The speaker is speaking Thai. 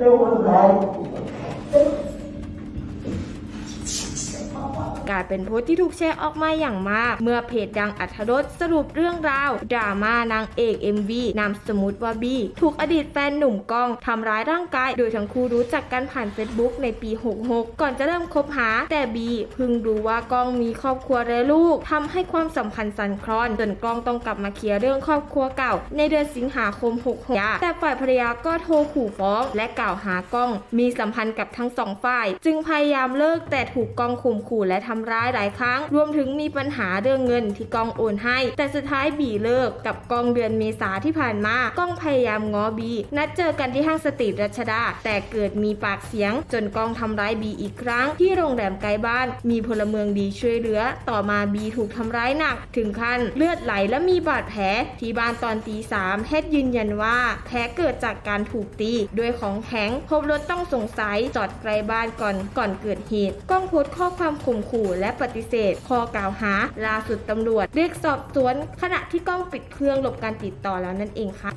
Então andai กลายเป็นโพสต์ที่ถูกแชร์ออกมาอย่างมาก เมื่อเพจดังอัธรสสรุปเรื่องราวดราม่านางเอก MV นามสมมุติว่าบีถูกอดีตแฟนหนุ่มกองทำร้ายร่างกาย โดยทั้งคู่รู้จักกันผ่าน Facebook ในปี 66 ก่อนจะเริ่มคบหา แต่บีเพิ่งรู้ว่ากองมีครอบครัวและลูกทำให้ความสัมพันธ์สั่นคลอนจนกล้องต้องกลับมาเคลียร์เรื่องครอบครัวเก่า ในเดือนสิงหาคม 66 แต่ฝ่ายภรรยาก็โทรขู่ฟ้องและกล่าวหากล้อง มีสัมพันธ์กับทั้งสองฝ่าย จึงพยายามเลิกแต่ถูกกล้องข่มขู่และทำร้ายหลายครั้ง รวมถึงมีปัญหาเรื่องเงินที่กองโอนให้ แต่สุดท้ายบีเลิกกับกองเดือนเมษาที่ผ่านมากองพยายามง้อบีนัดเจอกันที่ห้างสตรีทรัชดา แต่เกิดมีปากเสียง จนกองทำร้ายบีอีกครั้ง ที่โรงแรมไกลบ้าน มีพลเมืองดีช่วยเหลือ ต่อมาบีถูกทำร้ายหนัก ถึงขั้นเลือดไหลและมีบาดแผลที่บ้านตอนตีสามแพทย์ยืนยันว่าแผลเกิดจากการถูกตีด้วยของแข็งพบรถต้องสงสัยจอดไกลบ้านก่อนก่อนเกิดเหตุกล้องโพสต์ข้อความข่มขู่และปฏิเสธข้อกล่าวหาล่าสุดตำรวจเรียกสอบสวนขณะที่กล้องปิดเครื่องหลบการติดต่อแล้วนั่นเองค่ะ